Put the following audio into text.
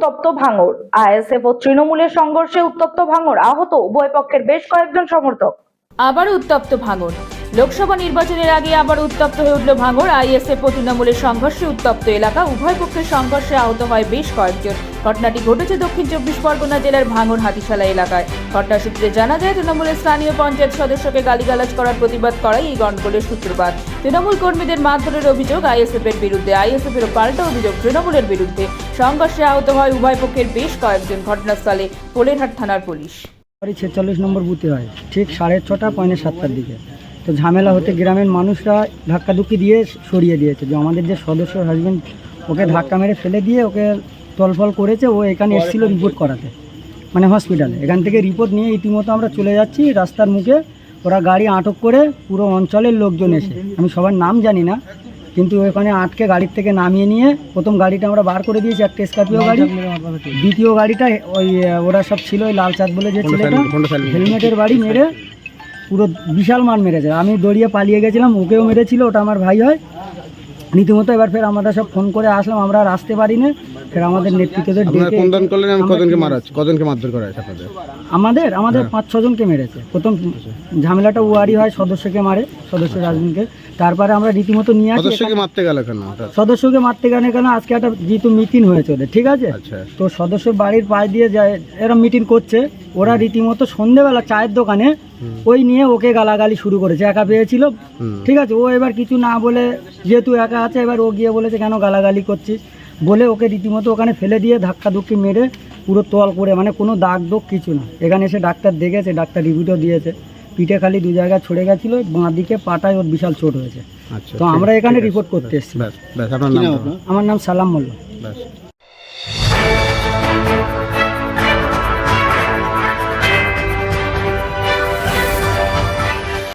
উত্তপ্ত ভাঙর আইএসএফ ও তৃণমূলের সংঘর্ষে উত্তপ্ত ভাঙর আহত। উভয় পক্ষের বেশ কয়েকজন সমর্থক। আবার উত্তপ্ত ভাঙর লোকসভা নির্বাচনের আগে আবার উত্তপ্ত হয়ে উঠল ভাঙর। আইএসএফ ও তৃণমূলের সংঘর্ষে উত্তপ্ত এলাকা। উভয় পক্ষের সংঘর্ষে আহত হয় বেশ কয়েকজন। ঘটনাটি ঘটেছে দক্ষিণ চব্বিশ পরগনা জেলার ভাঙর হাতিশালা এলাকায়। ঘটনা সূত্রে জানা যায়, তৃণমূলের স্থানীয় পঞ্চায়েত সদস্যকে গালিগালাজ করার প্রতিবাদ করাই এই গণ্ডগোলের সূত্রপাত। তৃণমূল কর্মীদের মারধরের অভিযোগ আইএসএফ এর বিরুদ্ধে আইএসএফ এর পাল্টা অভিযোগ তৃণমূলের বিরুদ্ধে। সংঘর্ষে আহত হয় উভয় পক্ষের বেশ কয়েকজন ঘটনাস্থলে, পোলেরহাট থানার পুলিশ। ছেচল্লিশ নম্বর বুথে হয়, ঠিক সাড়ে ছটা পয়নে সাতটার দিকে। তো ঝামেলা হতে গ্রামের মানুষরা ধাক্কা ধাক্কাধুক্কি দিয়ে সরিয়ে দিয়েছে যে আমাদের যে সদস্য হাজবেন্ড ওকে ধাক্কা মেরে ফেলে দিয়ে ওকে তলফল করেছে ও এখানে এসেছিল রিপোর্ট করাতে মানে হসপিটালে এখান থেকে রিপোর্ট নিয়ে ইতিমতো আমরা চলে যাচ্ছি রাস্তার মুখে ওরা গাড়ি আটক করে পুরো অঞ্চলের লোকজন এসে। আমি সবার নাম জানি না কিন্তু ওখানে আটকে গাড়ির থেকে নামিয়ে নিয়ে প্রথম গাড়িটা আমরা বার করে দিয়েছি একটা স্করপিও গাড়ি। দ্বিতীয় গাড়িটা ওই ওরা সব ছিল ওই লাল চাঁদ বলে যে ছেলেটা হেলমেটের বাড়ি মেরে পুরো বিশাল মান মেরেছে। আমি দড়িয়ে পালিয়ে গেছিলাম ওকেও মেরেছিল ওটা আমার ভাই হয়। রীতিমতো এবার ফের আমরা সব ফোন করে আসলাম আমরা আর আসতে পারি না ফের আমাদের নেতৃত্বদের ডেকে কোন দান করলেন এবং আমরা কজনকে মারা কজনকে মারধর করা হয়েছে আপনাদের? আমাদের আমাদের হ্যাঁ। পাঁচ ছজনকে মেরেছে। প্রথম ঝামেলাটা ওয়ারি হয় সদস্যকে মারে সদস্য রাজনীতিকে। তারপরে আমরা রীতিমতো নিয়ে আসি সদস্যকে মারতে গেল কেন? সদস্যকে মারতে গেলে কেন? আজকে একটা যেহেতু মিটিং হয়েছে ওদের ঠিক আছে? আচ্ছা। তো সদস্য বাড়ির পাশ দিয়ে যায় এরা মিটিং করছে। ওরা রীতিমতো সন্ধেবেলা চায়ের দোকানে ওই নিয়ে ওকে গালাগালি শুরু করেছে একা পেয়েছিল। ঠিক আছে ও এবার কিছু না বলে যেহেতু একা আছে এবার ও গিয়ে বলেছে কেন গালাগালি করছিস? বলে ওকে রীতিমতো ওখানে ফেলে দিয়ে ধাক্কা ধুক্কি মেরে পুরো তল করে মানে কোনো দাগ দোগ কিছু না। এখানে এসে ডাক্তার দেখেছে ডাক্তার রিভিউটাও দিয়েছে। পিঠে খালি দু জায়গায় ছড়ে গেছিল বাঁ দিকে পাটায় ওর বিশাল চোট হয়েছে। আচ্ছা তো আমরা এখানে রিপোর্ট করতে এসেছি। আমার নাম সালাম মোল্লা।